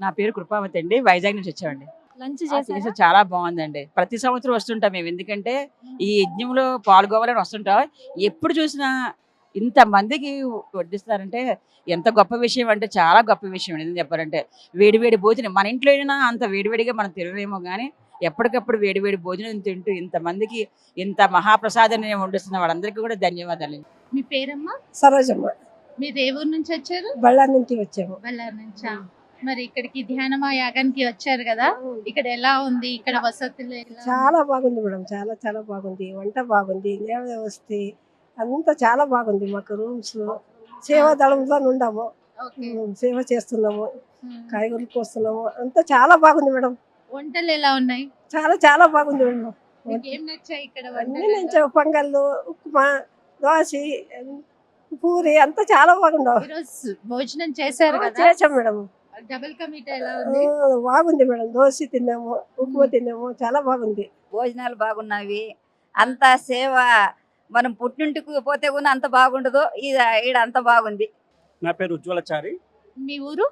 నా పేరు కృపావతి అండి. వైజాగ్ నుంచి వచ్చామండి. లంచ్ టేస్ట్ చాలా బాగుందండి. ప్రతి సంవత్సరం వస్తుంటాం మేము. ఎందుకంటే ఈ యజ్ఞంలో పాల్గొవాలని వస్తుంటాం. ఎప్పుడు చూసినా ఇంత మందికి వడ్డిస్తారంటే ఎంత గొప్ప విషయం అంటే చాలా గొప్ప విషయం అండి. ఎందుకు చెప్పారంటే వేడి వేడి భోజనం మన ఇంట్లో అయినా అంత వేడివేడిగా మనం తినలేమో కానీ ఎప్పటికప్పుడు వేడి వేడి భోజనం తింటూ ఇంతమందికి ఇంత మహాప్రసాదాన్ని వండిస్తున్న వాళ్ళందరికీ కూడా ధన్యవాదాలు మీ పేరమ్మా? సరోజమ్మ. మీరు ఏ ఊరు నుంచి వచ్చారు? బళ్ళారి నుంచి వచ్చాము. బళ్ళారి నుంచా? మరి ఇక్కడికి ధ్యానమా యాగానికి వచ్చారు కదా. ఇక్కడ ఎలా ఉంది? ఇక్కడ వసతులు? చాలా బాగుంది మేడం. చాలా చాలా బాగుంది. వంట బాగుంది. నేల వ్యవస్థ అంతా చాలా బాగుంది మాకు రూమ్స్. సేవా దళంలో ఉండాము సేవ చేస్తున్నాము. కాయగూరలు కోస్తున్నాము. అంతా చాలా బాగుంది మేడం. వంటలు ఎలా ఉన్నాయి? చాలా చాలా బాగుంది మేడం. ఏం నచ్చాయి ఇక్కడ అన్ని పొంగళ్ళు ఉప్మా దోశ పూరి అంతా చాలా బాగుండవు భోజనం చేశారు చేసాం మేడం. డబుల్ కమీటా ఎలా ఆ, ఉంది? బాగుంది మేడం. దోశ తిన్నాము ఉప్మా తిన్నాము చాలా బాగుంది. భోజనాలు బాగున్నవి అంత సేవ మనం పుట్టింటికి పోతే కూడా అంత బాగుండదు. ఈడ అంత బాగుంది. నా పేరు ఉజ్వలచారి. మీ ఊరు?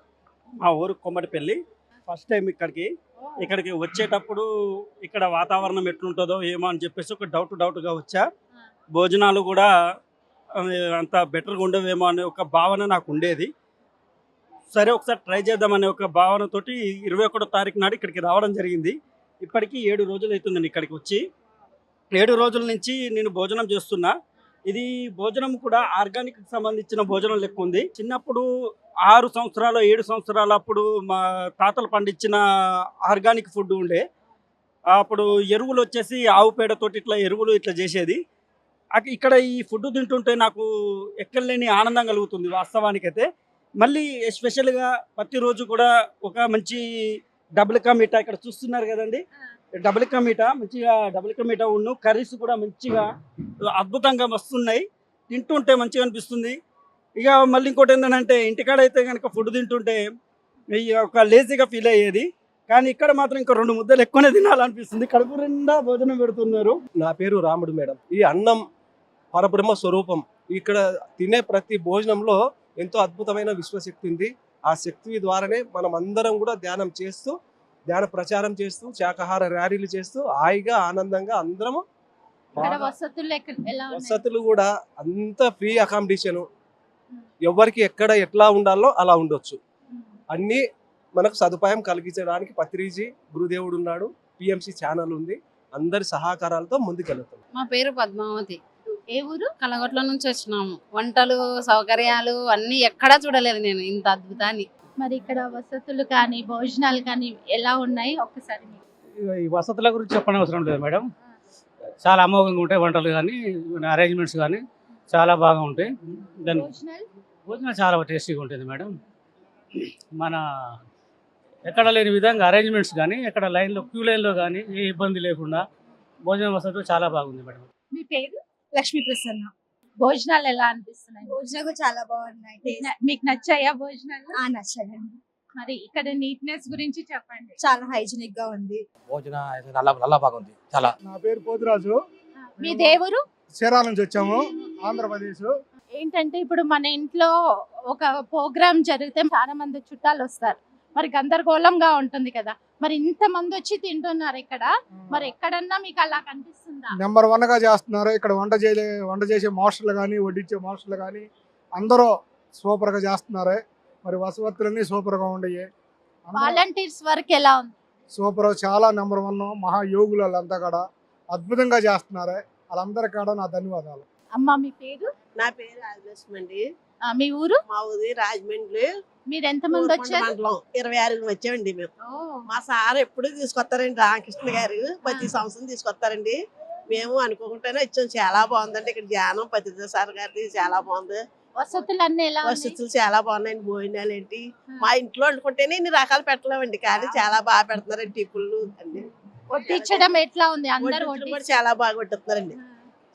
మా ఊరు కొమ్మటిపల్లి. ఫస్ట్ టైం ఇక్కడికి. ఇక్కడికి వచ్చేటప్పుడు ఇక్కడ వాతావరణం ఎట్లుంటుందో ఏమో అని చెప్పేసి ఒక డౌట్ డౌట్గా వచ్చా. భోజనాలు కూడా అంత బెటర్గా ఉండవేమో అనే ఒక భావన నాకు ఉండేది. సరే ఒకసారి ట్రై చేద్దామనే ఒక భావనతోటి ఇరవై ఒకటో తారీఖు నాడు ఇక్కడికి రావడం జరిగింది. ఇప్పటికీ ఏడు రోజులు అవుతుందండి ఇక్కడికి వచ్చి. ఏడు రోజుల నుంచి నేను భోజనం చేస్తున్నా. ఇది భోజనం కూడా ఆర్గానిక్ సంబంధించిన భోజనం లెక్క ఉంది. చిన్నప్పుడు ఆరు సంవత్సరాలు ఏడు సంవత్సరాలు అప్పుడు మా తాతలు పండించిన ఆర్గానిక్ ఫుడ్ ఉండే. అప్పుడు ఎరువులు వచ్చేసి ఆవు పేడతోటి ఇట్లా ఎరువులు ఇట్లా చేసేది. ఇక్కడ ఈ ఫుడ్ తింటుంటే నాకు ఎక్కడలేని ఆనందం కలుగుతుంది వాస్తవానికైతే. మళ్ళీ ఎస్పెషల్గా ప్రతిరోజు కూడా ఒక మంచి డబుల్ కా మీఠా ఇక్కడ చూస్తున్నారు కదండి. డబుల్ కా మీఠా మంచిగా డబుల్ కా మీఠా ఉన్ను కర్రీస్ కూడా మంచిగా అద్భుతంగా వస్తున్నాయి తింటుంటే మంచిగా అనిపిస్తుంది. ఇక మళ్ళీ ఇంకోటి ఏంటంటే ఇంటికాడ అయితే కనుక ఫుడ్ తింటుంటే ఒక లేజీగా ఫీల్ అయ్యేది. కానీ ఇక్కడ మాత్రం ఇంకా రెండు ముద్దలు ఎక్కువనే తినాలనిపిస్తుంది. కడుపు నిండా భోజనం పెడుతున్నారు. నా పేరు రాముడు మేడం. ఈ అన్నం పరబ్రహ్మ స్వరూపం. ఇక్కడ తినే ప్రతి భోజనంలో ఎంతో అద్భుతమైన విశ్వశక్తి ఉంది. ఆ శక్తి ద్వారానే మనం అందరం కూడా ధ్యానం చేస్తూ ధ్యాన ప్రచారం చేస్తూ శాకాహార ర్యాలీలు చేస్తూ హాయిగా ఆనందంగా అందరము వసతులు కూడా అంత ఫ్రీ అకామిడేషన్. ఎవరికి ఎక్కడ ఎట్లా ఉండాలో అలా ఉండొచ్చు. అన్నీ మనకు సదుపాయం కలిగించడానికి పత్రిజీ గురుదేవుడు ఉన్నాడు పిఎంసి ఛానల్ ఉంది. అందరి సహకారాలతో ముందుకెళ్తాం మా పేరు పద్మావతి. ఏ ఊరు? కలగొట్ల నుంచి వచ్చినాము. వంటలు సౌకర్యాలు అన్ని ఎక్కడా చూడలేదు నేను ఇంత అద్భుతాన్ని. మరి ఇక్కడ వసతులు కానీ భోజనాలు కానీ ఎలా ఉన్నాయి? ఒక్కసారి. ఈ వసతుల గురించి చెప్పని అవసరం లేదు మేడం. చాలా అమోఘంగా ఉంటాయి వంటలు కానీ అరేంజ్మెంట్స్ కానీ చాలా బాగా ఉంటాయి. దాని భోజనాలు? భోజనం చాలా టేస్టీగా ఉంటుంది మేడం. మన ఎక్కడ లేని విధంగా అరేంజ్మెంట్స్ కానీ ఎక్కడ లైన్లో క్యూ లైన్లో కానీ ఏ ఇబ్బంది లేకుండా భోజన వసతులు చాలా బాగుంది మేడం. మీ పేరు? లక్ష్మీ ప్రసన్న. భోజనాలు ఎలా అనిపిస్తున్నాయి? భోజనాలు చాలా బాగున్నాయి. మీకు నచ్చాయా భోజనాలు? ఆ నచ్చాయండి. మరి ఇక్కడ నీట్నెస్ గురించి చెప్పండి. చాలా హైజీనిక్గా ఉంది. భోజన నల్ల బాగుంది చాలా. నా పేరు పోతురాజు. మీ దేవురు? చీరాల నుంచి వచ్చాము. ఆంధ్రప్రదేశ్. ఏంటంటే ఇప్పుడు మన ఇంట్లో ఒక ప్రోగ్రామ్ జరిగితే చాలా మంది చుట్టాలు వస్తారు. మరి గందరగోళంగా ఉంటుంది కదా. మరి ఇంత మంది వచ్చి తింటున్నారు ఇక్కడ. మరి ఎక్కడన్నా మీకు అలా కనిపిస్తుందా? నెంబర్ వన్గా చేస్తున్నారు. ఇక్కడ వంట చేసే వంట చేసే మాస్టర్లు కానీ వడ్డించే మాస్టర్లు కానీ అందరూ సూపర్గా చేస్తున్నారు. మరి వసతులన్నీ సూపర్గా ఉండయి. వాలంటీర్స్ వర్క్ ఎలా ఉంది? సూపర్ చాలా నెంబర్ వన్ మహా యోగులు వాళ్ళంతా కూడా అద్భుతంగా చేస్తున్నారు. వాళ్ళందరి కాడ నా ధన్యవాదాలు. అమ్మ మీ పేరు? నా పేరు రాజలక్ష్మి అండి. మీ ఊరు? మా ఊరి రాజమండ్రి. మీరు ఎంత మంది వచ్చారు? ఇరవై ఆరు వచ్చామండి మేము. మా సార్ ఎప్పుడు తీసుకొస్తారండి రామకృష్ణ గారు. ప్రతి సంవత్సరం తీసుకొస్తారండి. మేము అనుకోకుండానే వచ్చాం. చాలా బాగుందండి ఇక్కడ ధ్యానం. పతిత సార్ గారిది చాలా బాగుంది. వసతులు చాలా బాగున్నాయండి. భోజనాలు ఏంటి మా ఇంట్లో వండుకుంటేనే ఇన్ని రకాలు పెట్టలేమండి. కానీ చాలా బాగా పెడుతున్నారండి టిప్పులు అన్ని. వడ్డించడం ఎట్లా ఉంది? అందరు కూడా చాలా బాగా వడ్డిస్తున్నారండి.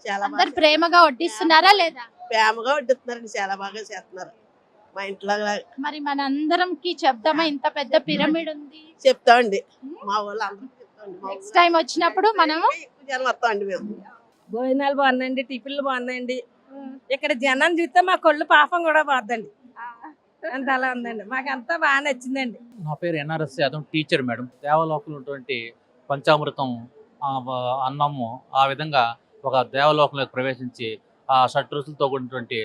చాలా ప్రేమగా వడ్డిస్తున్నారా లేదా? ప్రేమగా వడ్డిస్తున్నారండి చాలా బాగా చేస్తున్నారు. మా ఇంట్లో మరి మన అందరంకి చెప్దామా? ఇంత పెద్ద పిరమిడ్ ఉంది. చెప్తామండి. మా వాళ్ళు అందరూ చెప్తామండి. మా నెక్స్ట్ టైం వచ్చినప్పుడు మనము జనం వస్తామండి మేము. భోజనాలు బాగున్నాయండి టిఫిన్లు బాగున్నాయండి. ఇక్కడ జనం చూస్తే మా కొళ్ళు పాపం కూడా పోద్దండి. అంత అలా ఉందండి. మాకు అంతా బాగా నచ్చిందండి. నా పేరు ఎన్ఆర్ఎస్ యాదవ్ టీచర్ మేడం. దేవలోకంలో ఉన్నటువంటి పంచామృతం అన్నము ఆ విధంగా ఒక దేవలోకంలోకి ప్రవేశించి ఆ షట్రుసులతో కూడినటువంటి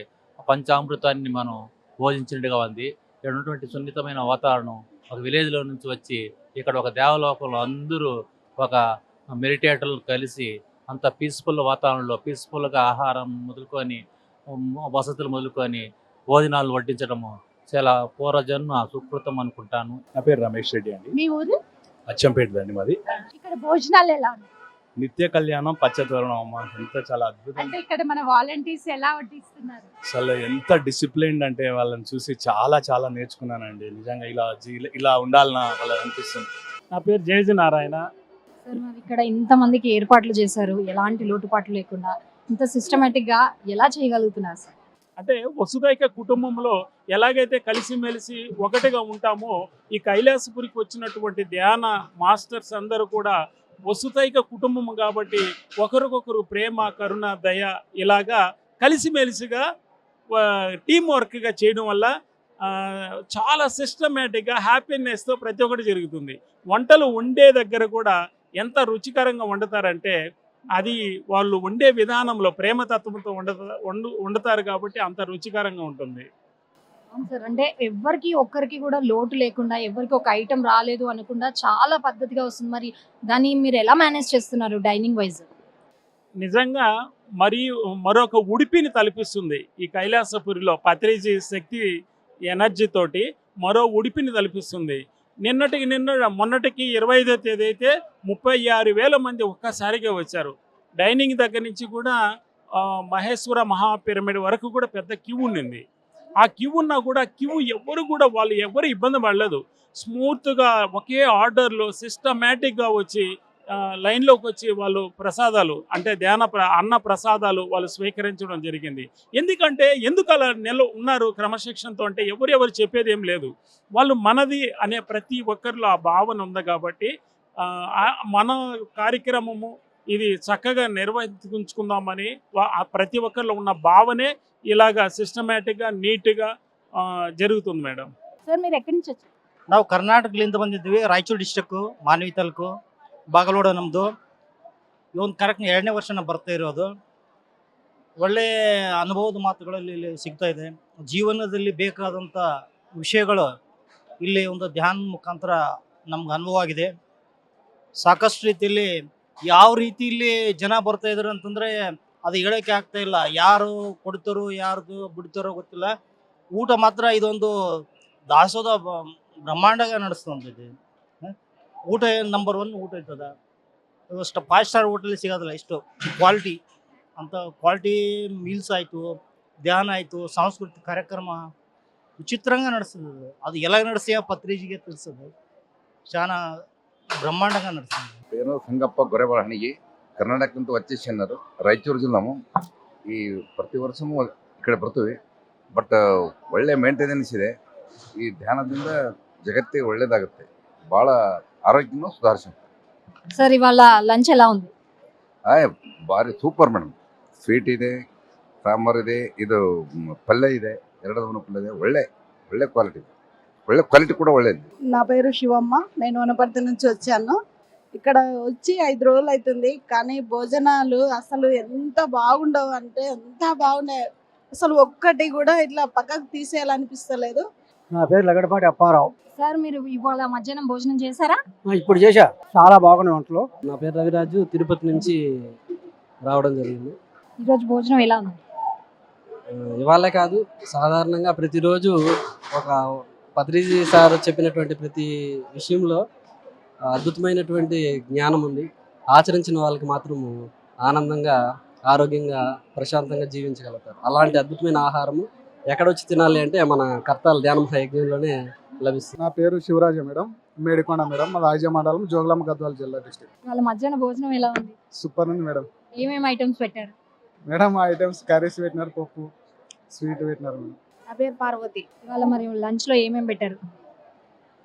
పంచామృతాన్ని మనం భోజించినట్టుగా ఉంది. ఇక్కడ ఉన్నటువంటి సున్నితమైన వాతావరణం ఒక విలేజ్లో నుంచి వచ్చి ఇక్కడ ఒక దేవలోకంలో అందరూ ఒక మెడిటేటర్లు కలిసి అంత పీస్ఫుల్ వాతావరణంలో పీస్ఫుల్గా ఆహారం మొదలుకొని వసతులు మొదలుకొని భోజనాలు వడ్డించడము చాలా పూర్వజన్మ సుకృతం అనుకుంటాను. నా పేరు రమేష్ రెడ్డి అండి. మీ ఊరు? అచ్చంపేట అండి మాది. ఇక్కడ భోజనాలు ఎలా ఉన్నాయి నిత్య కళ్యాణం పచ్చతోరణం అమ్మ. ఎంత చాలా అద్భుతం. అంటే ఇక్కడ మన వాలంటీర్స్ ఎలా వడ్డిస్తున్నారు? అసలు ఎంత డిసిప్లైన్ అంటే వాళ్ళని చూసి చాలా చాలా నేర్చుకున్నానండి. నిజంగా ఇలా జీ- ఇలా ఉండాలన్నా వాళ్ళ అనిపిస్తుంది. నా పేరు జయజి నారాయణ సార్ మరి ఇక్కడ ఇంతమందికి ఏర్పాట్లు చేశారు. ఎలాంటి లోటుపాట్లు లేకుండా ఇంత సిస్టమేటిక్గా ఎలా చేయగలుగుతున్నారు సార్? అంటే వసుదైక కుటుంబంలో ఎలాగైతే కలిసిమెలిసి ఒకటిగా ఉంటామో ఈ కైలాసపురికి వచ్చినటువంటి ధ్యాన మాస్టర్స్ అందరూ కూడా వసుతైక కుటుంబం కాబట్టి ఒకరికొకరు ప్రేమ కరుణ దయ ఇలాగా కలిసిమెలిసిగా టీం వర్క్గా చేయడం వల్ల చాలా సిస్టమేటిక్గా హ్యాపీనెస్తో ప్రతి ఒక్కటి జరుగుతుంది. వంటలు వండే దగ్గర కూడా ఎంత రుచికరంగా వండుతారంటే అది వాళ్ళు వండే విధానంలో ప్రేమతత్వంతో వండ వండు వండుతారు కాబట్టి అంత రుచికరంగా ఉంటుంది. అవును సార్. అంటే ఎవరికి ఒక్కరికి కూడా లోటు లేకుండా ఎవరికి ఒక ఐటెం రాలేదు అనకుండా చాలా పద్ధతిగా వస్తుంది. మరి దాన్ని మీరు ఎలా మేనేజ్ చేస్తున్నారు డైనింగ్ వైజ్? నిజంగా మరి మరొక ఉడిపిని తలపిస్తుంది ఈ కైలాసపురిలో పత్రిజీ శక్తి ఎనర్జీ తోటి మరో ఉడిపిని తలపిస్తుంది. నిన్నటికి నిన్న మొన్నటికి ఇరవై ఐదో తేదీ అయితే ముప్పై ఆరు వేల మంది ఒక్కసారిగా వచ్చారు. డైనింగ్ దగ్గర నుంచి కూడా మహేశ్వర మహా పిరమిడ్ వరకు కూడా పెద్ద క్యూ ఉండింది. ఆ క్యూ ఉన్నా కూడా క్యూ ఎవరు కూడా వాళ్ళు ఎవరు ఇబ్బంది పడలేదు. స్మూత్గా ఒకే ఆర్డర్లో సిస్టమేటిక్గా వచ్చి లైన్లోకి వచ్చి వాళ్ళు ప్రసాదాలు అంటే ధ్యాన ప్ర అన్న ప్రసాదాలు వాళ్ళు స్వీకరించడం జరిగింది. ఎందుకంటే ఎందుకు అలా నెల ఉన్నారు క్రమశిక్షణతో అంటే ఎవరెవరు చెప్పేది ఏం లేదు. వాళ్ళు మనది అనే ప్రతి ఒక్కరిలో ఆ భావన ఉంది కాబట్టి మన కార్యక్రమము ఇది చక్కగా నిర్వహించుకుందామని వా- ఆ ప్రతి ఒక్కరిలో ఉన్న భావనే ఇలాగా సిస్టమేటిక్గా నీట్గా జరుగుతుంది మేడం సార్ మీరు ಎಕ್ಕಡಿ నుంచి వచ్చారు ನಾವು ಕರ್ನಾಟಕದಿಂದ ಬಂದಿದ್ವಿ ರಾಯಚೂರು ಡಿಸ್ಟಿಕ್ಕು ಮಾನವಿ ತಾಲೂಕು ಬಾಗಲೋಡ ನಮ್ಮದು ಇವೊಂದು ಕರೆಕ್ಟ್ ಎರಡನೇ ವರ್ಷ ನಾವು ಬರ್ತಾ ಇರೋದು ಒಳ್ಳೆ ಅನುಭವದ ಮಾತುಗಳಲ್ಲಿ ಇಲ್ಲಿ ಸಿಗ್ತಾ ಇದೆ ಜೀವನದಲ್ಲಿ ಬೇಕಾದಂಥ ವಿಷಯಗಳು ಇಲ್ಲಿ ಒಂದು ಧ್ಯಾನ ಮುಖಾಂತರ ನಮ್ಗೆ ಅನುಭವ ಆಗಿದೆ ಸಾಕಷ್ಟು ರೀತಿಯಲ್ಲಿ ಯಾವ ರೀತಿ ಇಲ್ಲಿ ಜನ ಬರ್ತಾ ಇದ್ರು ಅಂತಂದ್ರೆ ಅದು ಹೇಳೋಕೆ ಆಗ್ತಾ ಇಲ್ಲ. ಯಾರು ಕೊಡ್ತಾರೋ, ಯಾರ್ದು ಬಿಡ್ತಾರೋ ಗೊತ್ತಿಲ್ಲ. ಊಟ ಮಾತ್ರ ಇದೊಂದು ದಾಸೋದ ಬ್ರಹ್ಮಾಂಡ ನಡೆಸ್ತಂತಿದೆ ಊಟ ನಂಬರ್ ಒನ್ ಊಟ ಇರ್ತದ? ಅಷ್ಟು ಫೈವ್ ಸ್ಟಾರ್ ಹೋಟೆಲ್ ಸಿಗೋದಿಲ್ಲ ಇಷ್ಟು ಕ್ವಾಲಿಟಿ ಅಂತ ಕ್ವಾಲಿಟಿ ಮೀಲ್ಸ್ ಆಯಿತು, ಧ್ಯಾನ ಆಯಿತು, ಸಾಂಸ್ಕೃತಿಕ ಕಾರ್ಯಕ್ರಮ ವಿಚಿತ್ರಂಗ ನಡೆಸ್ತದೆ ಅದು. ಎಲ್ಲ ನಡೆಸಿ ಪತ್ರಿಕೆಗೆ ತಿಳಿಸೋದು ಶಾನ ಬ್ರಹ್ಮಾಂಡಂಗ ನಡೆಸ್ತದೆ. ಏನೋ ಸಂಗಪ್ಪ ಗೊರೆಬಾಳ ಹಣಿಗೆ ಕರ್ನಾಟಕಕ್ಕಂತೂ ಅತಿ ರಾಯಚೂರು ಜಿಲ್ಲೆ ನಾವು ಈ ಪ್ರತಿ ವರ್ಷವೂ ಈ ಕಡೆ ಬರ್ತೀವಿ. ಬಟ್ ಒಳ್ಳೆ ಮೇಂಟೆನೆನ್ಸ್ ಇದೆ. ಈ ಧ್ಯಾನದಿಂದ జగత్తే ఒళ్ళేదాగత్తాయి ಆರೋಗ್ಯನೂ ఆరోగ్యంలో ಸರ್ ಇವಾಗ ಲಂಚ್ ಎಲ್ಲ ఎలా ఉంది ಭಾರಿ ಸೂಪರ್ ಮೇಡಮ್ ಸ್ವೀಟ್ ಇದೆ ಸಾಂಬಾರು ಇದೆ ಇದು ಪಲ್ಯ ಇದೆ ಎರಡು ಪಲ್ಯ ಇದೆ. ಒಳ್ಳೆ ಒಳ್ಳೆ ಕ್ವಾಲಿಟಿ ಒಳ್ಳೆ ಕ್ವಾಲಿಟಿ ಕೂಡ ಒಳ್ಳೆ ನಾ పేరు ಶಿವಮ್ಮ నేను ಬರ್ತೀನಿ నుంచి వచ్చాను. ఇక్కడ వచ్చి ఐదు రోజులు అవుతుంది కానీ భోజనాలు అసలు ఎంత బాగుండవు అంటే ఎంత బాగున్నాయి. అసలు ఒక్కటి కూడా ఇట్లా పక్కకు తీసేయాలనిపిస్తలేదు. నా పేరు లగడపాటి అప్పారావు. సార్ మీరు ఇవాళ మధ్యాహ్నం భోజనం చేశారా? ఇప్పుడు చేశా. చాలా బాగున్నాయి వంటలు. నా పేరు రవిరాజు. తిరుపతి నుంచి రావడం జరిగింది. ఈరోజు భోజనం ఎలా ఉంది? ఇవాళ కాదు సాధారణంగా ప్రతిరోజు ఒక పత్రిజీ సార్ చెప్పినటువంటి ప్రతి విషయంలో అద్భుతమైనటువంటి జ్ఞానం ఉంది. ఆచరించిన వాళ్ళకి మాత్రము ఆనందంగా ఆరోగ్యంగా ప్రశాంతంగా జీవించగలుగుతారు. అలాంటి అద్భుతమైన ఆహారము ఎక్కడొచ్చి తినాలి అంటే మన కర్తాల ధ్యాన యజ్ఞంలోనే లభిస్తుంది. నా పేరు శివరాజ మేడం. మేడికొండ మేడం. మా రాజ మండలం గద్వాల జిల్లా డిస్టిక్ ఇవాళ మధ్యాహ్నం భోజనం ఎలా ఉంది? సూపర్ ఉంది మేడం. ఏమేమి ఐటమ్స్ పెట్టారు? మేడం ఆ ఐటమ్స్ కర్రీస్ పెట్టినారు పప్పు స్వీట్ పెట్టినారు నా పేరు పార్వతి. ఇవాళ మరి లంచ్లో ఏమేమి పెట్టారు?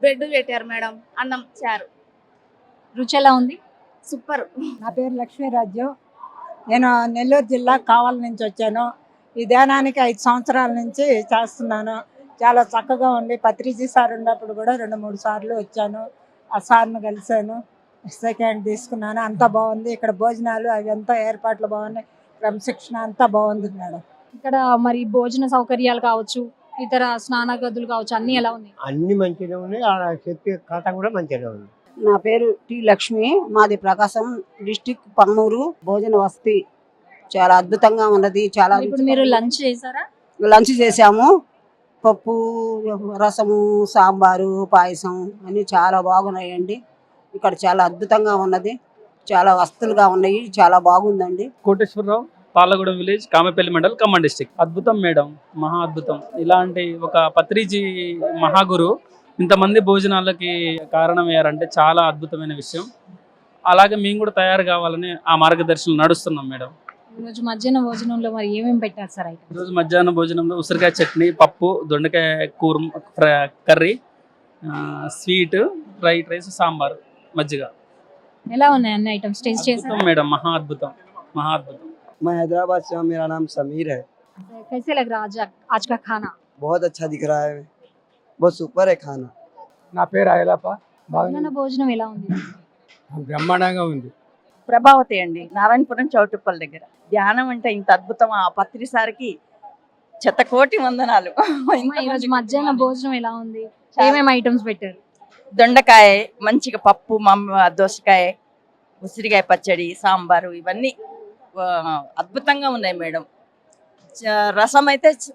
బ్రెడ్ పెట్టారు మేడం అన్నం చారు. రుచి ఎలా ఉంది? సూపర్. నా పేరు లక్ష్మీరాజు నేను నెల్లూరు జిల్లా కావల నుంచి వచ్చాను. ఈ ధ్యానానికి ఐదు సంవత్సరాల నుంచి చేస్తున్నాను. చాలా చక్కగా ఉంది. పత్రిజీ సార్ ఉన్నప్పుడు కూడా రెండు మూడు సార్లు వచ్చాను. ఆ సార్ను కలిశాను. సెకండ్ తీసుకున్నాను. అంతా బాగుంది. ఇక్కడ భోజనాలు అవి అంతా ఏర్పాట్లు బాగున్నాయి. క్రమశిక్షణ అంతా బాగుంది మేడం. ఇక్కడ మరి భోజన సౌకర్యాలు కావచ్చు ఇతర స్నాన గదులు కావచ్చు అన్ని ఎలా ఉన్నాయి? అన్ని మంచిగా ఉన్నాయి. చెప్పే కథ కూడా మంచిగా ఉంది. నా పేరు టి లక్ష్మి. మాది ప్రకాశం డిస్టిక్ పమ్మూరు భోజన వసతి చాలా అద్భుతంగా ఉన్నది చాలా ఇప్పుడు మీరు లంచ్ చేశారా? లంచ్ చేసాము పప్పు రసము సాంబారు పాయసం అన్ని చాలా బాగున్నాయండి. ఇక్కడ చాలా అద్భుతంగా ఉన్నది చాలా వస్తువులుగా ఉన్నాయి చాలా బాగుందండి. Koteswararao Palagudem village Kamepalli mandal Khammam district. అద్భుతం మేడం మహా అద్భుతం. ఇలాంటి ఒక పత్రిజీ మహాగురు ఇంతమంది భోజనాలకి కారణమయ్యారంటే చాలా అద్భుతమైన విషయం అలాగే మేము కూడా తయారు కావాలని ఆ మార్గదర్శనం నడుస్తున్నాం మేడం ఈరోజు మధ్యాహ్న భోజనంలో మరి ఏమేమి పెట్టారు సార్ ఐటమ్ ఈరోజు మధ్యాహ్నం భోజనంలో ఉసిరికాయ చట్నీ పప్పు దొండకాయ కూర ఫ్ర- కర్రీ ఆ, స్వీట్ ఫ్రైడ్ రైస్ సాంబార్ మజ్జిగ ఎలా ఉన్నాయి అన్ని ఐటమ్స్ టేస్ట్ చేశారా అద్భుతం మేడం మహా అద్భుతం మహా అద్భుతం मैं हैदराबाद से हूँ मेरा नाम समीर है कैसे लग रहा आज आज का खाना बहुत अच्छा दिख रहा है बहुत सुपर है खाना నా పేరు అయలప్ప మధ్యాహ్న భోజనం ఎలా ఉంది బ్రహ్మాండంగా ఉంది ప్రభావతి అండి నారాయణపురం చౌటుప్పల్ దగ్గర ధ్యానం అంటే ఇంత అద్భుతం ఆ పత్రిసారికి శతకోటి వందనాలు అమ్మా, ఈరోజు మధ్యాహ్న భోజనం ఎలా ఉంది ఏమేమి ఐటమ్స్ పెట్టారు దొండకాయ మంచిగా పప్పు మమ్మ దోసకాయ ఉసిరికాయ పచ్చడి సాంబారు ఇవన్నీ ఆ, అద్భుతంగా ఉన్నాయి మేడం చ- రసం అయితే చ-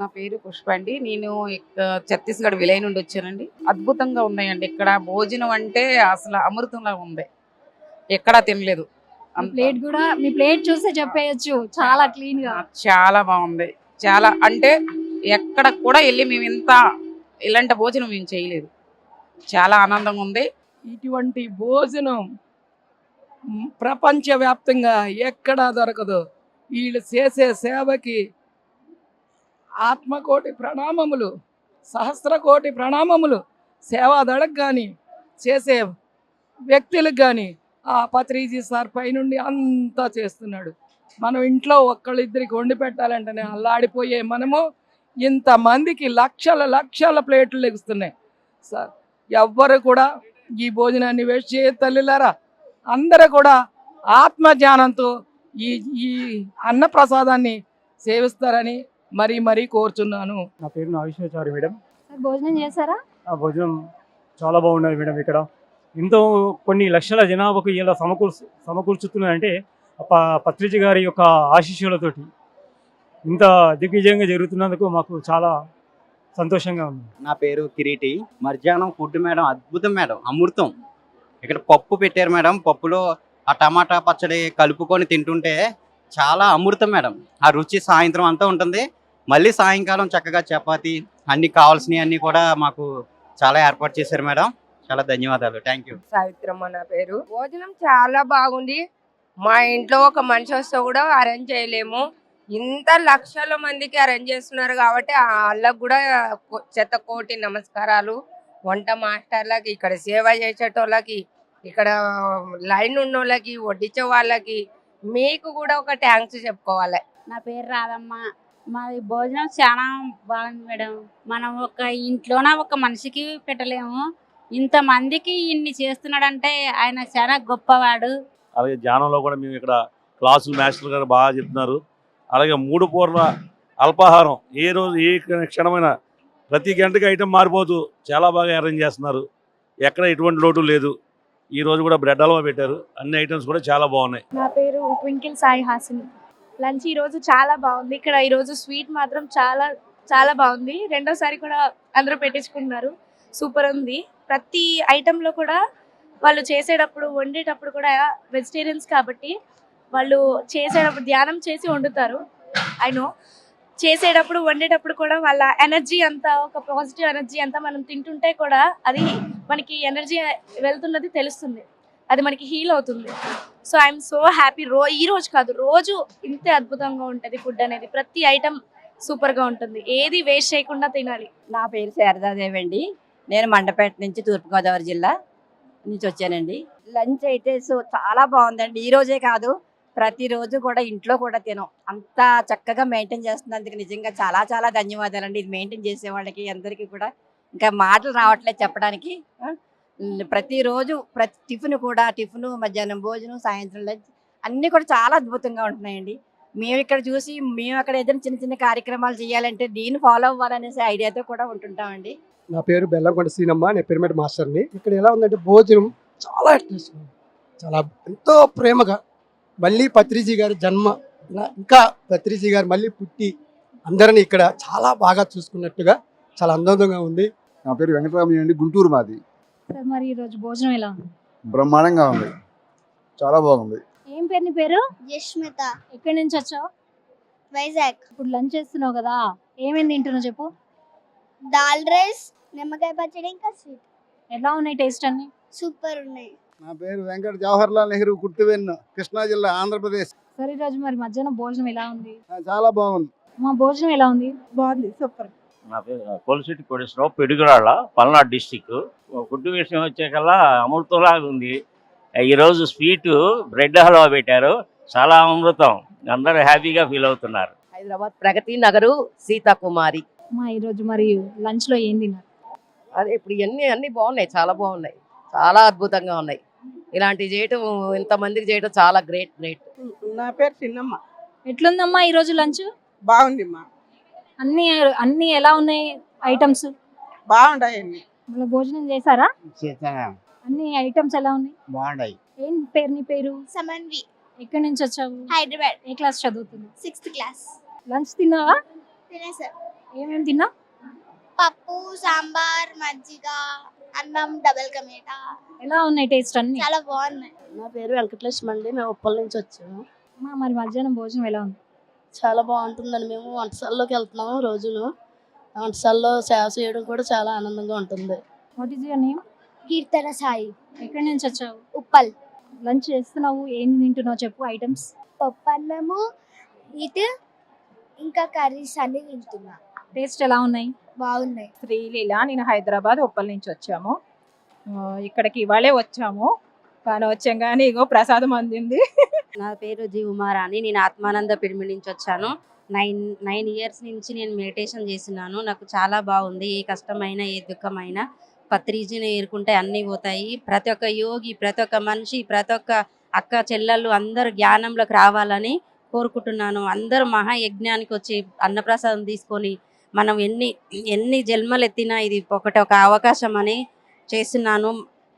నా పేరు పుష్ప అండి. నేను ఛత్తీస్గఢ్ విలయ నుండి వచ్చానండి. అద్భుతంగా ఉన్నాయండి. ఇక్కడ భోజనం అంటే అసలు అమృతంలా ఉంది. ఎక్కడా తినలేదు. ప్లేట్ కూడా మీ ప్లేట్ చూస్తే చెప్పేయచ్చు. చాలా క్లీన్గా. చాలా బాగుంది. చాలా అంటే ఎక్కడ కూడా వెళ్ళి మేము ఇంత ఇలాంటి భోజనం మేము చేయలేదు. చాలా ఆనందంగా ఉంది. ఇటువంటి భోజనం ప్రపంచవ్యాప్తంగా ఎక్కడా దొరకదు. వీళ్ళు చేసే సేవకి ఆత్మకోటి ప్రణామములు సహస్రకోటి ప్రణామములు సేవాదళకు కానీ చేసే వ్యక్తులకు కానీ ఆ పత్రిజీ సార్ పైనుండి అంతా చేస్తున్నాడు. మనం ఇంట్లో ఒక్కళ్ళిద్దరికి వండి పెట్టాలంటేనే అల్లాడిపోయే మనము ఇంతమందికి లక్షల లక్షల ప్లేట్లు లెగుస్తున్నాయి. సార్ ఎవ్వరు కూడా ఈ భోజనాన్ని వేస్ట్ చేయ తల్లిలారా. అందరూ కూడా ఆత్మ జ్ఞానంతో ఈ ఈ అన్నప్రసాదాన్ని సేవిస్తారని మరీ మరీ కోరుచున్నాను. నా పేరు నాగేశ్వరాచారి మేడం. సార్ భోజనం చేశారా? ఆ భోజనం చాలా బాగున్నది మేడం ఇక్కడ. ఎంతో కొన్ని లక్షల జనాభాకు ఇలా సమకూర్ సమకూర్చుతున్నాయంటే ఆ ప- పత్రిజీ గారి యొక్క ఆశీస్సులతోటి ఇంత దిగ్విజయంగా జరుగుతున్నందుకు మాకు చాలా సంతోషంగా ఉంది. నా పేరు కిరీటి. మధ్యాహ్నం ఫుడ్ మేడం అద్భుతం మేడం అమృతం. ఇక్కడ పప్పు పెట్టారు మేడం. పప్పులో ఆ టమాటా పచ్చడి కలుపుకొని తింటుంటే చాలా అమృతం మేడం. ఆ రుచి సాయంత్రం అంతా ఉంటుంది. మళ్ళీ సాయంకాలం చక్కగా చపాతి అన్ని కావాల్సినవి అన్ని కూడా మాకు చాలా ఏర్పాటు చేశారు మేడం. చాలా ధన్యవాదాలు. థ్యాంక్ యూ సావిత్రమ్మ నా పేరు. భోజనం చాలా బాగుంది. మా ఇంట్లో ఒక మనిషి వస్తే కూడా అరేంజ్ చేయలేము. ఇంత లక్షల మందికి అరేంజ్ చేస్తున్నారు కాబట్టి వాళ్ళకు కూడా చెత్త కోటి నమస్కారాలు. వంట మాస్టర్లకి ఇక్కడ సేవ చేసేటోళ్ళకి ఇక్కడ లైన్ ఉన్న వాళ్ళకి వడ్డించే వాళ్ళకి మీకు కూడా ఒక థ్యాంక్స్ చెప్పుకోవాలి. నా పేరు రాధమ్మ. మాది భోజనం చాలా బాగుంది మేడం. మనం ఒక ఇంట్లోన ఒక మనిషికి పెట్టలేము. ఇంతమందికి ఇన్ని చేస్తున్నాడంటే ఆయన చాలా గొప్పవాడు. అలాగే ధ్యానంలో కూడా మేము ఇక్కడ క్లాసులు మాస్టర్ గారు బాగా చెప్తున్నారు. అలాగే మూడు పూర్వ అల్పాహారం. ఏ రోజు ఏ క్షణమైన ప్రతి గంటకి ఐటెం మారిపోతూ చాలా బాగా అరేంజ్ చేస్తున్నారు. ఎక్కడ ఎటువంటి లోటు లేదు. ఈ రోజు కూడా బ్రెడ్ హల్వా పెట్టారు. అన్ని ఐటమ్స్ కూడా చాలా బాగున్నాయి. నా పేరు ట్వింకిల్ సాయి హాసిని. లంచ్ ఈరోజు చాలా బాగుంది. ఇక్కడ ఈరోజు స్వీట్ మాత్రం చాలా చాలా బాగుంది. రెండోసారి కూడా అందరూ పెట్టించుకుంటున్నారు. సూపర్ ఉంది. ప్రతి ఐటెంలో కూడా వాళ్ళు చేసేటప్పుడు వండేటప్పుడు కూడా వెజిటేరియన్స్ కాబట్టి వాళ్ళు చేసేటప్పుడు ధ్యానం చేసి వండుతారు. ఐ నో చేసేటప్పుడు వండేటప్పుడు కూడా వాళ్ళ ఎనర్జీ అంతా ఒక పాజిటివ్ ఎనర్జీ అంతా మనం తింటుంటే కూడా అది మనకి ఎనర్జీ వెళ్తున్నది తెలుస్తుంది. అది మనకి హీల్ అవుతుంది. సో ఐఎమ్ సో హ్యాపీ రో ఈ రోజు కాదు రోజు ఇంతే అద్భుతంగా ఉంటుంది ఫుడ్ అనేది. ప్రతి ఐటమ్ సూపర్గా ఉంటుంది. ఏది వేస్ట్ చేయకుండా తినాలి. నా పేరు శారదాదేవి అండి. నేను మండపేట నుంచి తూర్పుగోదావరి జిల్లా నుంచి వచ్చానండి. లంచ్ అయితే సో చాలా బాగుందండి. ఈ రోజే కాదు ప్రతిరోజు కూడా ఇంట్లో కూడా తినం. అంత చక్కగా మెయింటైన్ చేస్తున్నందుకు నిజంగా చాలా చాలా ధన్యవాదాలండి. ఇది మెయింటైన్ చేసే వాళ్ళకి అందరికీ కూడా. ఇంకా మాటలు రావట్లేదు చెప్పడానికి. ప్రతిరోజు ప్రతి టిఫిన్ కూడా టిఫిన్ మధ్యాహ్నం భోజనం సాయంత్రం లంచ్ అన్నీ కూడా చాలా అద్భుతంగా ఉంటున్నాయండి. మేము ఇక్కడ చూసి మేము అక్కడ ఏదైనా చిన్న చిన్న కార్యక్రమాలు చేయాలంటే దీన్ని ఫాలో అవ్వాలనేసి ఐడియాతో కూడా ఉంటుంటామండి. నా పేరు బెల్లంకొండ సీనమ్మ నేను పిరమిడ్ మాస్టర్ని. ఇక్కడ ఎలా ఉందంటే భోజనం చాలా ఉంది. చాలా ఎంతో ప్రేమగా మళ్ళీ పత్రిజీ గారి జన్మ ఇలా ఇంకా పత్రిజీ గారు మళ్ళీ పుట్టి అందరిని ఇక్కడ చాలా బాగా చూసుకున్నట్టుగా చాలా అందంగా ఉంది. నా పేరు వెంకటరామయ్య అండి గుంటూరు మాది. సార్ మరి ఈరోజు భోజనం ఎలా ఉంది? బ్రహ్మాండంగా ఉంది. చాలా బాగుంది. ఏం పేరు నీ పేరు? యష్మిత. ఎక్కడి నుంచి వచ్చావు? వైజాగ్. ఇప్పుడు లంచ్ చేస్తున్నావు కదా ఏమేమి తింటున్నావు చెప్పు? దాల్ రైస్ నిమ్మకాయ పచ్చడి ఇంకా స్వీట్. ఎలా ఉన్నాయి టేస్ట్ అన్ని? సూపర్ ఉన్నాయి. నా పేరు వెంకట జవహర్లాల్ నెహ్రూ కుర్తివెన్ను కృష్ణా జిల్లా ఆంధ్రప్రదేశ్. సరే ఈరోజు మరి మధ్యాహ్నం భోజనం ఎలా ఉంది? చాలా బాగుంది. మా భోజనం ఎలా ఉంది? బాగుంది సూపర్. నా పేరు కొలసిటి కోటేశ్వరరావు పిడుగురాళ్ళ పల్నాడు డిస్టిక్. ఫుడ్ విషయం వచ్చేకల్లా అమృతంలాగా ఉంది. ఈరోజు స్వీట్ బ్రెడ్ హల్వా పెట్టారు. చాలా అమృతం. అందరూ హ్యాపీగా ఫీల్ అవుతున్నారు. హైదరాబాద్ ప్రగతి నగరు సీతాకుమారి. మా ఈరోజు మరి లంచ్లో ఏం తిన్నారు? అదే ఇప్పుడు ఇవన్నీ అన్ని బాగున్నాయి చాలా బాగున్నాయి. చాలా అద్భుతంగా ఉన్నాయి. ఇలాంటివి చేయటం ఇంతమందికి చేయటం చాలా గ్రేట్ గ్రేట్. నా పేరు చిన్నమ్మ. ఎట్లుందమ్మా ఈ రోజు లంచ్? బాగుంది మా. అన్ని అన్ని ఎలా ఉన్నాయి ఐటమ్స్ బాగుంటాయండి మళ్ళీ భోజనం చేశారా? అన్ని ఐటమ్స్ ఎలా ఉన్నాయి? బాగున్నాయి ఏం పేరు నీ పేరు? సమన్వి ఎక్కడి నుంచి వచ్చావు? హైదరాబాద్. ఏ క్లాస్ చదువుతున్నావు? సిక్స్త్ క్లాస్ లంచ్ తిన్నావా? తినేసారు ఏమేమి తిన్నావు? పప్పు సాంబార్ మజ్జిగ అన్నం డబల్ కమేటా ఎలా ఉన్నాయి టేస్ట్ అన్ని? చాలా బాగున్నాయి. నా పేరు వెంకటలక్ష్మి అండి. మేము ఉప్పల్ నుంచి వచ్చాము. అమ్మా, మరి మధ్యాహ్నం భోజనం ఎలా ఉంది? చాలా బాగుంటుందండి. మేము వంటశాలలోకి వెళ్తున్నాము రోజును. వంటశాలలో సేవ చేయడం కూడా చాలా ఆనందంగా ఉంటుంది. What is your name Keerthana Sai. ఎక్కడి నుంచి వచ్చావు? ఉప్పల్. లంచ్ చేస్తున్నావు ఏం తింటున్నావు చెప్పు ఐటమ్స్. పప్పు అన్నము ఇటు ఇంకా కర్రీస్ అన్ని తింటున్నా. టేస్ట్ ఎలా ఉన్నాయి? బాగున్నాయి. శ్రీలీల నేను హైదరాబాద్ ఉప్పల్ నుంచి వచ్చాము. ఇక్కడికి ఇవాళే వచ్చాము. కానీ వచ్చాం కానీ ఇగో ప్రసాదం అందింది. నా పేరు జీ ఉమారాణి. నేను ఆత్మానంద పిడిమి నుంచి వచ్చాను. నైన్ నైన్ ఇయర్స్ నుంచి నేను మెడిటేషన్ చేసినాను నాకు చాలా బాగుంది. ఏ కష్టమైన ఏ దుఃఖమైన పత్రిజీని ఏరుకుంటే అన్నీ పోతాయి. ప్రతి ఒక్క యోగి ప్రతి ఒక్క మనిషి ప్రతి ఒక్క అక్క చెల్లెళ్ళు అందరూ జ్ఞానంలోకి రావాలని కోరుకుంటున్నాను. అందరూ మహాయజ్ఞానికి వచ్చి అన్నప్రసాదం తీసుకొని మనం ఎన్ని ఎన్ని జన్మలు ఎత్తినా ఇది ఒకటి ఒక అవకాశం అని చేస్తున్నాను.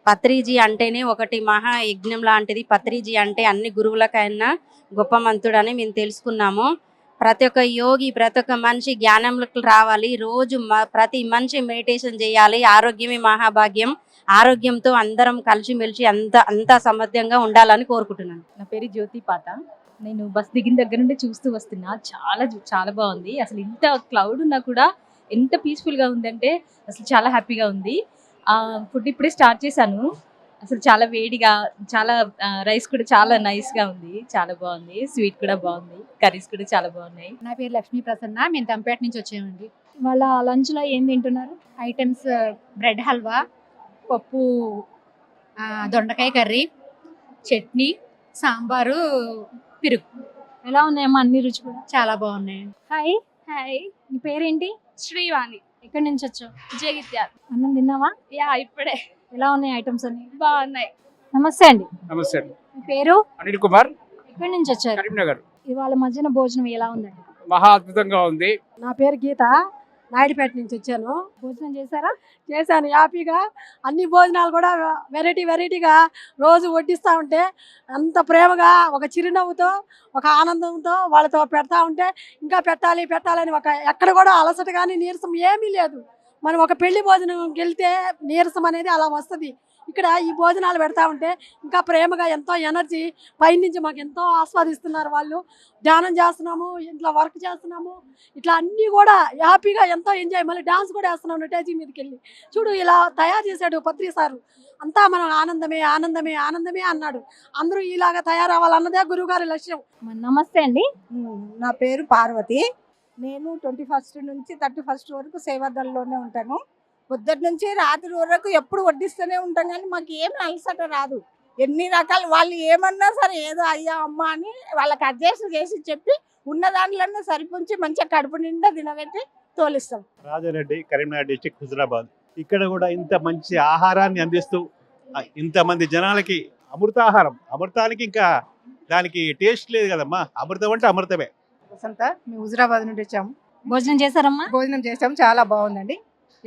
పత్రిజీ అంటేనే ఒకటి మహా యజ్ఞం లాంటిది. పత్రిజీ అంటే అన్ని గురువులకైనా గొప్ప మంతుడని మేము తెలుసుకున్నాము. ప్రతి ఒక్క యోగి ప్రతి ఒక్క మనిషి జ్ఞానంలోకి రావాలి. రోజు మ- ప్రతి మనిషి మెడిటేషన్ చేయాలి. ఆరోగ్యమే మహాభాగ్యం. ఆరోగ్యంతో అందరం కలిసిమెలిసి అంత అంత సమర్థంగా ఉండాలని కోరుకుంటున్నాను. నా పేరు జ్యోతి పాత. నేను బస్ దిగిన దగ్గర నుండి చూస్తూ వస్తున్నా. చాలా చాలా బాగుంది. అసలు ఇంత క్లౌడ్ ఉన్నా కూడా ఎంత పీస్ఫుల్గా ఉందంటే అసలు చాలా హ్యాపీగా ఉంది. ఫుడ్ ఇప్పుడే స్టార్ట్ చేశాను. అసలు చాలా వేడిగా చాలా రైస్ కూడా చాలా నైస్గా ఉంది. చాలా బాగుంది. స్వీట్ కూడా బాగుంది. కర్రీస్ కూడా చాలా బాగున్నాయి. నా పేరు లక్ష్మీ ప్రసన్న. మేము తంపేట నుంచి వచ్చామండి. వాళ్ళ లంచ్లో ఏం తింటున్నారు? ఐటమ్స్ బ్రెడ్ హల్వా పప్పు దొండకాయ కర్రీ చట్నీ సాంబారు పెరుగు. ఎలా ఉన్నాయమ్మా అన్ని రుచి కూడా చాలా బాగున్నాయండి. హాయ్ హాయ్ నీ పేరేంటి? శ్రీవాణి. ఎక్కడి నుంచి వచ్చావు. జగిత్యాల అన్నం తిన్నావా? యా ఇప్పుడే. ఎలా ఉన్నాయి ఐటమ్స్ అన్ని? బాగున్నాయి. నమస్తే అండి. నమస్తే అండి. మీ పేరు? అనిల్ కుమార్. ఎక్కడి నుంచి వచ్చారు? కరీంనగర్. ఇవాళ మధ్యాహ్న భోజనం ఎలా ఉందండి? మహా అద్భుతంగా ఉంది. నా పేరు గీత. నాయుడుపేట నుంచి వచ్చాను. భోజనం చేశారా? చేశాను. హ్యాపీగా అన్ని భోజనాలు కూడా వెరైటీ వెరైటీగా రోజు వడ్డిస్తూ ఉంటే అంత ప్రేమగా ఒక చిరునవ్వుతో ఒక ఆనందంతో వాళ్ళతో పెడతా ఉంటే ఇంకా పెట్టాలి పెట్టాలని ఒక ఎక్కడ కూడా అలసట కానీ నీరసం ఏమీ లేదు. మనం ఒక పెళ్ళి భోజనం వెళ్తే నీరసం అనేది అలా వస్తుంది. ఇక్కడ ఈ భోజనాలు పెడతా ఉంటే ఇంకా ప్రేమగా ఎంతో ఎనర్జీ పైనుంచి మాకు ఎంతో ఆస్వాదిస్తున్నారు వాళ్ళు. ధ్యానం చేస్తున్నాము ఇంట్లో వర్క్ చేస్తున్నాము. ఇట్లా అన్నీ కూడా హ్యాపీగా ఎంతో ఎంజాయ్. మళ్ళీ డాన్స్ కూడా వేస్తున్నాం స్టేజీ మీదకి వెళ్ళి చూడు ఇలా తయారు చేశాడు పత్రి సారు. అంతా మనం ఆనందమే ఆనందమే ఆనందమే అన్నాడు. అందరూ ఇలాగా తయారవ్వాలన్నదే గురువుగారి లక్ష్యం. నమస్తే అండి. నా పేరు పార్వతి. నేను ట్వంటీ ఫస్ట్ నుంచి థర్టీ ఫస్ట్ వరకు సేవాదల్లోనే ఉంటాను. పొద్దుటి నుంచి రాత్రి వరకు ఎప్పుడు వడ్డిస్తూనే ఉంటాం కానీ మాకు ఏం అలసట రాదు. ఎన్ని రకాలు వాళ్ళు ఏమన్నా సరే ఏదో అయ్యా అమ్మ అని వాళ్ళకి అడ్జస్ట్ చేసి చెప్పి ఉన్న దాంట్లోనే సరిపుంచి మంచిగా కడుపు నిండా తినబెట్టి తోలిస్తాం. రాజారెడ్డి కరీంనగర్ డిస్టిక్ హుజరాబాద్. ఇక్కడ కూడా ఇంత మంచి ఆహారాన్ని అందిస్తూ ఇంతమంది జనాలకి అమృతాహారం అమృతానికి ఇంకా దానికి టేస్ట్ లేదు కదమ్మా. అమృతం అంటే అమృతమే. వసంత మేము హుజరాబాద్ నుండి వచ్చాము. భోజనం చేశారమ్మా? భోజనం చేసాం చాలా బాగుందండి.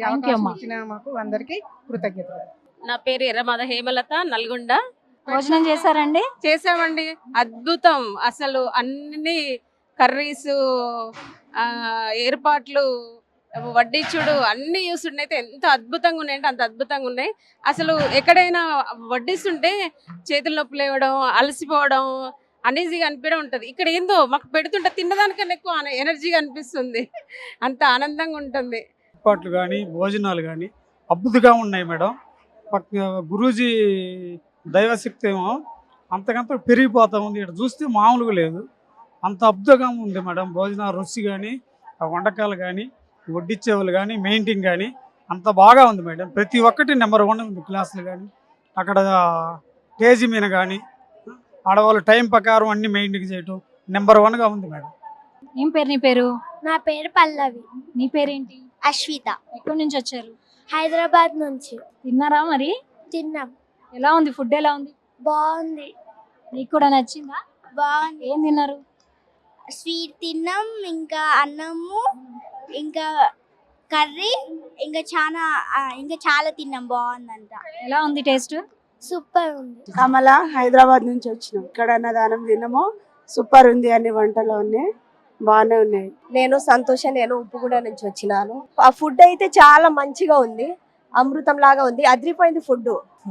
ఇచ్చిన మాకు అందరికి కృతజ్ఞతలు. నా పేరు ఎర్రమాద హేమలత నల్గొండ. భోజనం చేశారండి? చేసామండి అద్భుతం. అసలు అన్ని కర్రీస్ ఏర్పాట్లు వడ్డించుడు అన్ని చూస్తుండే. అయితే ఎంత అద్భుతంగా ఉన్నాయంటే అంత అద్భుతంగా ఉన్నాయి. అసలు ఎక్కడైనా వడ్డిస్తుంటే చేతుల నొప్పులు ఇవ్వడం అలసిపోవడం అనీజీగా అనిపించడం ఉంటుంది. ఇక్కడ ఏందో మాకు పెడుతుంటే తిన్నదానికన్నా ఎక్కువ ఎనర్జీగా అనిపిస్తుంది. అంత ఆనందంగా ఉంటుంది. ఏర్పాట్లు కానీ భోజనాలు కానీ అద్భుతంగా ఉన్నాయి మేడం. పక్క గురూజీ దైవశక్తి ఏమో అంతకంత పెరిగిపోతా ఉంది. ఇక్కడ చూస్తే మామూలుగా లేదు. అంత అద్భుతంగా ఉంది మేడం. భోజన రుచి కానీ ఆ వంటకాలు కానీ వడ్డించే వాళ్ళు కానీ మెయింటింగ్ కానీ అంత బాగా ఉంది మేడం. ప్రతి ఒక్కటి నెంబర్ వన్ ఉంది క్లాసులు కానీ అక్కడ స్టేజ్ మీద కానీ ఆడవాళ్ళు టైం ప్రకారం అన్ని మెయింటైన్ చేయటం నెంబర్ వన్గా ఉంది మేడం. ఏం పేరు నీ పేరు? నా పేరు పల్లవి. నీ పేరేంటి? అశ్విత. ఎక్కడి నుంచి వచ్చారు? హైదరాబాద్ నుంచి. తిన్నారా మరి? తిన్నాం. ఎలా ఉంది? ఫుడ్ ఎలా ఉంది? బాగుంది. నీకు కూడా నచ్చిందా? బాగుంది. ఏం తిన్నారు? స్వీట్ తిన్నాం ఇంకా అన్నము ఇంకా కర్రీ ఇంకా చాలా ఇంకా చాలా తిన్నాం. బాగుందంట. ఎలా ఉంది టేస్ట్? సూపర్ ఉంది. కమల హైదరాబాద్ నుంచి వచ్చినాం. ఇక్కడ అన్నదానం తిన్నాము. సూపర్ ఉంది అన్ని వంటలు ఉన్నాయి బాగానే ఉన్నాయి. నేను సంతోష నేను ఉప్పుగూడ నుంచి వచ్చినాను. ఆ ఫుడ్ అయితే చాలా మంచిగా ఉంది. అమృతం లాగా ఉంది. అదిరిపోయింది ఫుడ్.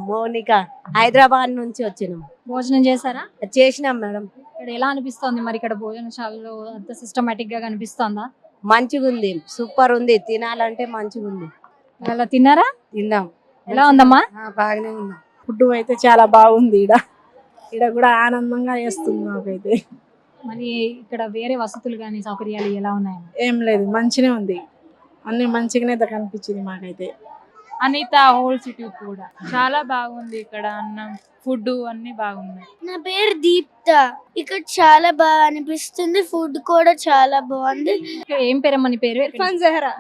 మౌనిక హైదరాబాద్ నుంచి వచ్చినాం. భోజనం చేశారా? చేసినాం మేడం. ఇక్కడ ఎలా అనిపిస్తోంది మరి ఇక్కడ భోజనశాలలో? అంత సిస్టమేటిక్గా కనిపిస్తోందా? మంచిగా ఉంది సూపర్ ఉంది. తినాలంటే మంచిగా ఉంది అలా తిన్నారా? తిన్నాం. ఎలా ఉందమ్మా? బాగానే ఉన్నాం. ఫుడ్ అయితే చాలా బాగుంది ఈడ. ఈడ కూడా ఆనందంగా వేస్తుంది మాకైతే. మరి ఇక్కడ వేరే వసతులు కానీ సౌకర్యాలు ఎలా ఉన్నాయి ఏం లేదు మంచిగా ఉంది. అన్ని మంచిగానే కనిపించింది మాకైతే. అనిత హోల్ సిటీ కూడా. చాలా బాగుంది ఇక్కడ అన్నం ఫుడ్ అన్ని బాగున్నాయి. నా పేరు దీప్త. ఇక్కడ చాలా బాగా అనిపిస్తుంది ఫుడ్ కూడా చాలా బాగుంది. ఏం పేరమ్మా నీ పేరు? ఇర్ఫాన్ జహరా.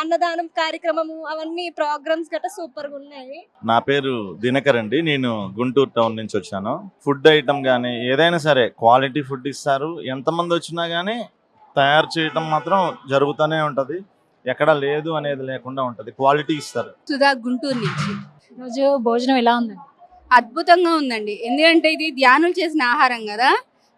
అన్నదానం కార్యక్రమము అవన్నీ ప్రోగ్రామ్స్ గట్రా సూపర్గా ఉన్నాయి. నా పేరు దినకర్ అండి. నేను గుంటూరు టౌన్ నుంచి వచ్చాను. ఫుడ్ ఐటమ్ కానీ ఏదైనా సరే క్వాలిటీ ఫుడ్ ఇస్తారు. ఎంతమంది వచ్చినా కానీ తయారు చేయటం మాత్రం జరుగుతూనే ఉంటుంది. ఎక్కడ లేదు అనేది లేకుండా ఉంటుంది. క్వాలిటీ ఇస్తారు. సుధా గుంటూరు నుంచి. రోజు భోజనం ఎలా ఉంది అద్భుతంగా ఉందండి. ఎందుకంటే ఇది ధ్యానులు చేసిన ఆహారం కదా.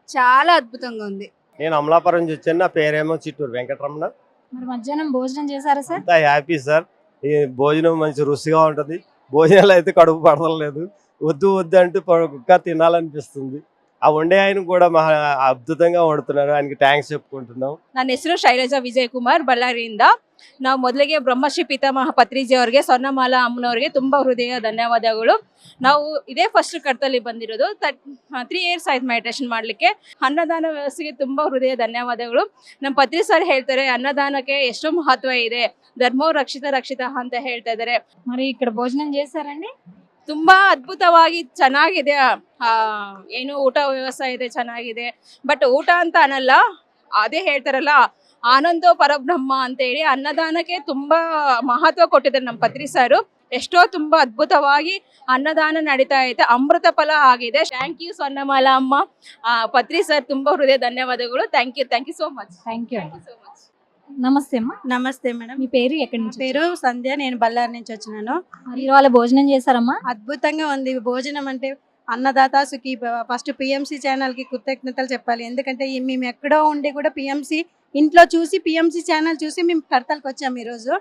చాలా అద్భుతంగా ఉంది. నేను అమలాపురం నుంచి వచ్చాను. నా పేరేమో చిత్తూరు. వెంకటరమణ. మరి మధ్యాహ్నం భోజనం చేశారా సార్? అంతా హ్యాపీ సార్. ఈ భోజనం మంచి రుచిగా ఉంటుంది. భోజనాలు అయితే కడుపు పడతలేదు. వద్దు వద్దు అంటూ కుక్క తినాలనిపిస్తుంది. ఆ వండే ఆయన కూడా మహా అద్భుతంగా వండుతున్నారు ఆయనకి థ్యాంక్స్ చెప్పుకుంటున్నాం ನನ್ನ ಹೆಸರು ಶೈಲಜಾ ವಿಜಯ್ ಕುಮಾರ್ ಬಳ್ಳಾರಿಯಿಂದ ನಾವು ಮೊದಲಿಗೆ ಬ್ರಹ್ಮಶ್ರೀ ಪಿತಾಮಹ ಪತ್ರಿಜಿ ಅವರಿಗೆ ಸ್ವರ್ಣಮಾಲ ಅಮ್ಮನವರಿಗೆ ತುಂಬ ಹೃದಯ ಧನ್ಯವಾದಗಳು ನಾವು ಇದೇ ಫಸ್ಟ್ ಕರ್ತಲ್ಲಿ ಬಂದಿರೋದು ತ್ರೀ ಇಯರ್ಸ್ ಆಯ್ತು ಮೆಡಿಟೇಷನ್ ಮಾಡಲಿಕ್ಕೆ ಅನ್ನದಾನ ವ್ಯವಸ್ಥೆಗೆ ತುಂಬ ಹೃದಯ ಧನ್ಯವಾದಗಳು ನಮ್ಮ ಪತ್ರಿ ಸರ್ ಹೇಳ್ತಾರೆ ಅನ್ನದಾನಕ್ಕೆ ಎಷ್ಟೋ ಮಹತ್ವ ಇದೆ ಧರ್ಮೋ ರಕ್ಷಿತ ರಕ್ಷಿತ ಅಂತ ಹೇಳ್ತಾ ಇದ್ದಾರೆ మరి ఇక్కడ భోజనం చేశారండి ತುಂಬಾ ಅದ್ಭುತವಾಗಿ ಚೆನ್ನಾಗಿದೆ. ಏನು ಊಟ ವ್ಯವಸ್ಥೆ ಇದೆ ಚೆನ್ನಾಗಿದೆ. ಬಟ್ ಊಟ ಅಂತ ಅನ್ನಲ್ಲ ಅದೇ ಹೇಳ್ತಾರಲ್ಲ ಆನಂದೋ ಪರಬ್ರಹ್ಮ ಅಂತೇಳಿ ಅನ್ನದಾನಕ್ಕೆ ತುಂಬಾ ಮಹತ್ವ ಕೊಟ್ಟಿದ್ದಾರೆ ನಮ್ಮ ಪತ್ರಿ ಸಾರು. ಎಷ್ಟೋ ತುಂಬಾ ಅದ್ಭುತವಾಗಿ ಅನ್ನದಾನ ನಡೀತಾ ಇದೆ. ಅಮೃತ ಫಲ ಆಗಿದೆ. ಥ್ಯಾಂಕ್ ಯು ಸ್ವರ್ಣಮಾಲಾ ಅಮ್ಮ. ಪತ್ರಿ ಸರ್ ತುಂಬಾ ಹೃದಯ ಧನ್ಯವಾದಗಳು. Thank you thank you so much thank you so much నమస్తే అమ్మా. నమస్తే మేడం. మీ పేరు ఎక్కడి నుంచి పేరు సంధ్య నేను బళ్ళారి నుంచి వచ్చినాను. మరి ఇవాళ భోజనం చేశారమ్మా? అద్భుతంగా ఉంది. భోజనం అంటే అన్నదాత సుఖీ. ఫస్ట్ పిఎంసి ఛానల్కి కృతజ్ఞతలు చెప్పాలి. ఎందుకంటే మేము ఎక్కడో ఉండి కూడా పిఎంసి ఇంట్లో చూసి పిఎంసి ఛానల్ చూసి మేము కడతలకు వచ్చాము ఈరోజు.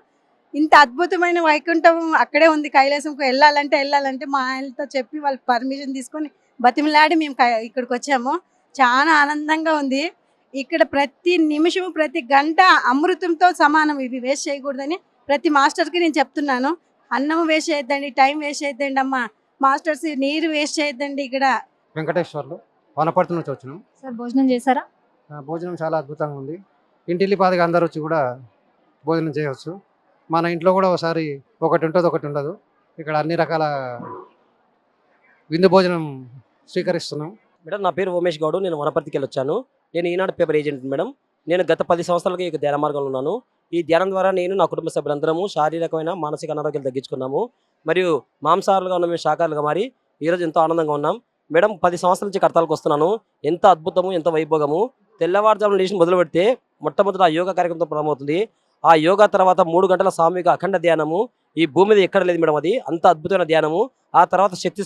ఇంత అద్భుతమైన వైకుంఠం అక్కడే ఉంది. కైలాసంకు వెళ్ళాలంటే వెళ్ళాలంటే మా ఆయనతో చెప్పి వాళ్ళు పర్మిషన్ తీసుకొని బతిమలాడి మేము ఇక్కడికి వచ్చాము. చాలా ఆనందంగా ఉంది. ఇక్కడ ప్రతి నిమిషం ప్రతి గంట అమృతంతో సమానం ఇవి వేస్ట్ చేయకూడదని ప్రతి మాస్టర్కి నేను చెప్తున్నాను. అన్నం వేస్ట్ చేయొద్దండి టైం వేస్ట్ చేయొద్దండి అమ్మ. మాస్టర్స్ నీరు వేస్ట్ చేయొద్దండి ఇక్కడ. వెంకటేశ్వర్లు వనపర్తి నుంచి వచ్చినాం. సార్ భోజనం చేశారా? భోజనం చాలా అద్భుతంగా ఉంది. ఇంటిల్లి పాదిగా అందరూ వచ్చి కూడా భోజనం చేయవచ్చు మన ఇంట్లో కూడా ఒకసారి ఒకటి ఉంటుంది ఒకటి ఉండదు. ఇక్కడ అన్ని రకాల విందు భోజనం స్వీకరిస్తున్నాం. మేడం నా పేరు ఉమేష్ గౌడ్ నేను వనపర్తికి వెళ్ళి వచ్చాను నేను ఈనాడు పేపర్ ఏజెంట్ మేడం. నేను గత పది సంవత్సరాలుగా ఈ ధ్యాన మార్గంలో ఉన్నాను. ఈ ధ్యానం ద్వారా నేను నా కుటుంబ సభ్యులందరము శారీరకమైన మానసిక అనారోగ్యాలు తగ్గించుకున్నాము. మరియు మాంసాహారులుగా ఉన్న మేము శాఖలుగా మారి ఈరోజు ఎంతో ఆనందంగా ఉన్నాం. మేడం పది సంవత్సరాల నుంచి కడతాలకు వస్తున్నాను. ఎంత అద్భుతము ఎంత వైభోగము. తెల్లవారుజామున లేచి మొదలు పెడితే మొట్టమొదట ఆ యోగా కార్యక్రమంతో ప్రారంభమవుతుంది. ఆ యోగా తర్వాత మూడు గంటల సామూహిక అఖండ ధ్యానము. ఈ భూమి మీద ఎక్కడ లేదు మేడం అది. అంత అద్భుతమైన ధ్యానము. ఆ తర్వాత శక్తి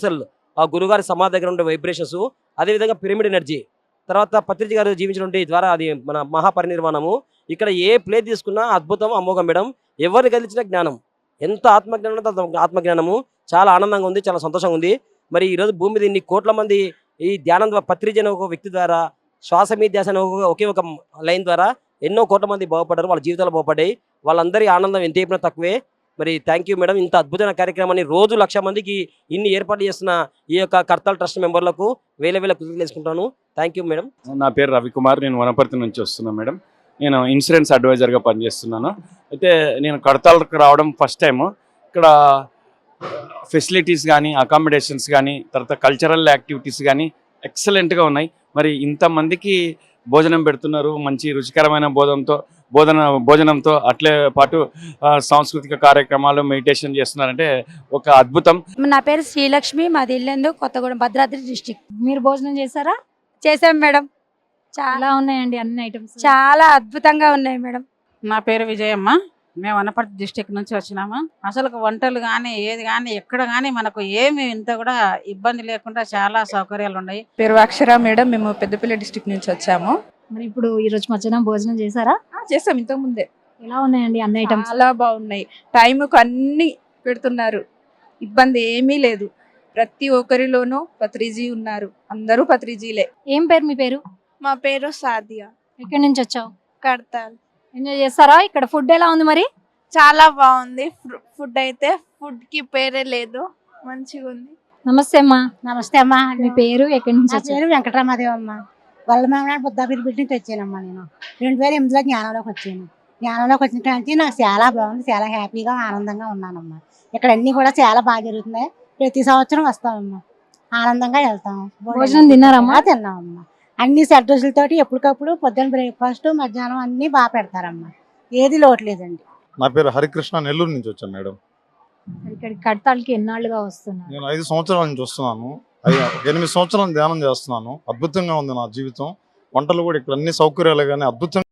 ఆ గురుగారి సమాధి దగ్గర ఉండే వైబ్రేషన్స్ అదేవిధంగా పిరమిడ్ ఎనర్జీ తర్వాత పత్రిజ గారు జీవించినటువంటి ద్వారా అది మన మహాపరినిర్వాణము. ఇక్కడ ఏ ప్లే తీసుకున్నా అద్భుతం అమోఘం మేడం. ఎవరిని గెలిచిన జ్ఞానం. ఎంత ఆత్మజ్ఞానం ఆత్మజ్ఞానము. చాలా ఆనందంగా ఉంది చాలా సంతోషంగా ఉంది. మరి ఈరోజు భూమి మీద ఇన్ని కోట్ల మంది ఈ ధ్యానం ద్వారా పత్రిజ ఒక వ్యక్తి ద్వారా శ్వాస మీద ధ్యాస ఒకే ఒక లైన్ ద్వారా ఎన్నో కోట్ల మంది బాగుపడ్డారు. వాళ్ళ జీవితాలు బాగుపడ్డాయి. వాళ్ళందరి ఆనందం ఎంత చెప్పినా తక్కువే. మరి థ్యాంక్ యూ మేడం ఇంత అద్భుతమైన కార్యక్రమాన్ని రోజు లక్ష మందికి ఇన్ని ఏర్పాటు చేసిన ఈ యొక్క కర్తల ట్రస్ట్ మెంబర్లకు వేల వేల కృతజ్ఞతలు వేసుకుంటాను థ్యాంక్ యూ మేడం నా పేరు రవికుమార్. నేను వనపర్తి నుంచి వస్తున్నాను మేడం నేను ఇన్సూరెన్స్ అడ్వైజర్గా పనిచేస్తున్నాను. అయితే నేను కడతాలకు రావడం ఫస్ట్ టైము ఇక్కడ ఫెసిలిటీస్ కానీ అకామిడేషన్స్ కానీ తర్వాత కల్చరల్ యాక్టివిటీస్ కానీ ఎక్సలెంట్గా ఉన్నాయి. మరి ఇంతమందికి భోజనం పెడుతున్నారు. మంచి రుచికరమైన భోజనంతో భోజన భోజనంతో అట్లే పాటు సాంస్కృతిక కార్యక్రమాలు మెడిటేషన్ చేస్తున్నారంటే ఒక అద్భుతం. నా పేరు శ్రీలక్ష్మి మాది ఇల్లందు కొత్తగూడెం భద్రాద్రి డిస్టిక్. మీరు భోజనం చేశారా? చేసాం మేడం. చాలా ఉన్నాయండి అన్ని ఐటమ్స్? చాలా అద్భుతంగా ఉన్నాయి మేడం. నా పేరు విజయమ్మ. మేము వనపర్తి డిస్టిక్ నుంచి వచ్చినాము. అసలు వంటలు కానీ ఏది కానీ ఎక్కడ కానీ మనకు ఏమి ఇంత కూడా ఇబ్బంది లేకుండా చాలా సౌకర్యాలు ఉన్నాయి. పేరు అక్షర మేడం మేము పెద్దపల్లి డిస్టిక్ నుంచి వచ్చాము. మరి ఇప్పుడు ఈ రోజు మధ్యాహ్నం భోజనం చేశారా? చేసాం ఇంతకు ముందే. ఎలా ఉన్నాయండి అన్ని ఐటమ్స్ చాలా బాగున్నాయి. టైంకు అన్ని పెడుతున్నారు. ఇబ్బంది ఏమీ లేదు. ప్రతి ఒక్కరిలోనూ పత్రిజీ ఉన్నారు. అందరూ పత్రిజీలే. ఏం పేరు మీ పేరు? మా పేరు సాదియా. ఎక్కడి నుంచి వచ్చావు? కడతాల్. ఎంజాయ్ చేస్తారా? ఇక్కడ ఫుడ్ ఎలా ఉంది మరి? చాలా బాగుంది. ఫుడ్ అయితే ఫుడ్కి పేరే లేదు. మంచిగా ఉంది. నమస్తే అమ్మా. నమస్తే అమ్మా. మీ పేరు ఎక్కడి నుంచి వచ్చారు? వెంకటరామాదేవి అమ్మ. వాళ్ళ మేము బుద్ధాపీఠ బిడ్డ నుంచి వచ్చానమ్మా నేను. రెండు వేల ఎనిమిదిలో జ్ఞానంలోకి వచ్చాను. జ్ఞానంలోకి వచ్చిన కాడ నుంచి నాకు చాలా బాగుంది. చాలా హ్యాపీగా ఆనందంగా ఉన్నానమ్మా. ఇక్కడ అన్ని కూడా చాలా బాగా జరుగుతున్నాయి. ప్రతి సంవత్సరం వస్తామమ్మా. ఆనందంగా వెళ్తాం. భోజనం తిన్నారమ్మా? తిన్నామమ్మా. అన్ని సెట్ రుచులతోటి ఎప్పటికప్పుడు పొద్దున్న బ్రేక్ఫాస్ట్ మధ్యాహ్నం అన్ని బాగా పెడతారమ్మా. ఏది లోటు లేదండి నా పేరు హరికృష్ణ నెల్లూరు నుంచి వచ్చాను మేడం. ఇక్కడ కడతాళ్ళకి ఎన్నాళ్ళుగా వస్తున్నారు? నేను ఐదు సంవత్సరాల నుంచి వస్తున్నాను. ఎనిమిది సంవత్సరాలు ధ్యానం చేస్తున్నాను. అద్భుతంగా ఉంది నా జీవితం. వంటలు కూడా ఇక్కడ అన్ని సౌకర్యాలు కానీ అద్భుతంగా